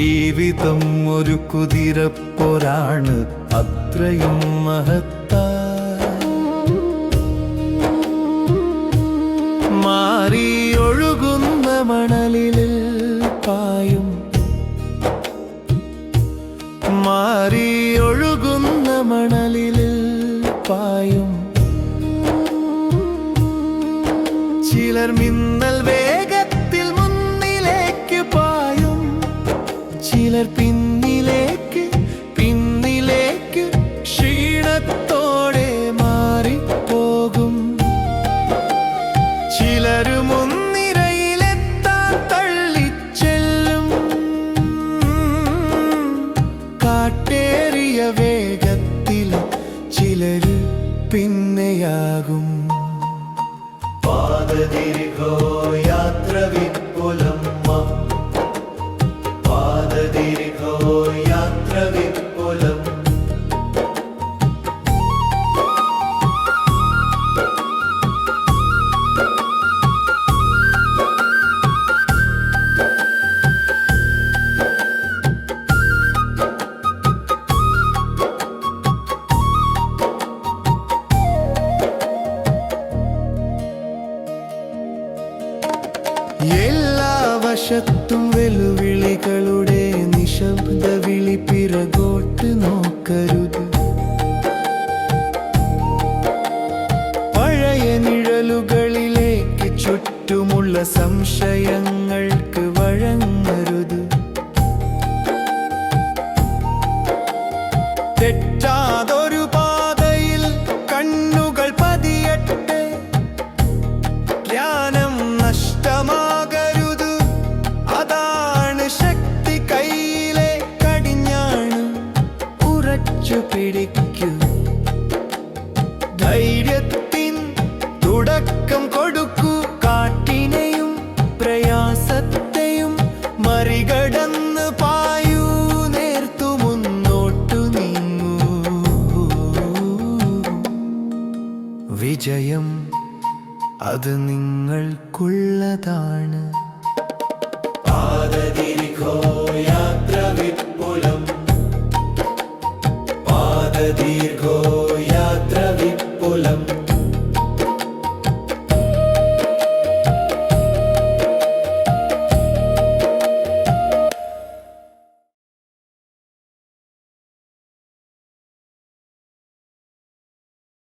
ജീവിതം ഒരു കുതിരപ്പോരാണ് അത്രയും മഹത്ത. മാറി ഒഴുകുന്ന മണലിൽ പായും. മാറി ഒഴുകുന്ന മണലിൽ പായും. ചിലർ മിന്നൽ വേ ചിലർ പിന്നിലേക്ക് പിന്നിലേക്ക് ക്ഷീണത്തോടെ മാറിപ്പോകും. ചിലര് മുൻനിരയിലെത്താൻ തള്ളിച്ചെല്ലും. വേഗത്തിൽ ചിലര് പിന്നെയാകും. പാതതിരികോ യാത്ര വിപുലം എല്ലാ വശത്തും വെല്ലുവിളികളുടെ നിശബ്ദ വിളി പിറകോട്ട് നോക്കരുത്. പഴയ നിഴലുകളിലേക്ക് ചുറ്റുമുള്ള സംശയങ്ങൾക്ക് പിടിക്കൂ. ധൈര്യത്തിൻ തുടക്കം കൊടുക്കൂ. കാട്ടിനെയും പ്രയാസത്തെയും മറികടന്ന് പായൂ. നേർത്തു മുന്നോട്ടു നീങ്ങൂ. വിജയം അത് നിങ്ങൾക്കുള്ളതാണ്. দীর্ঘ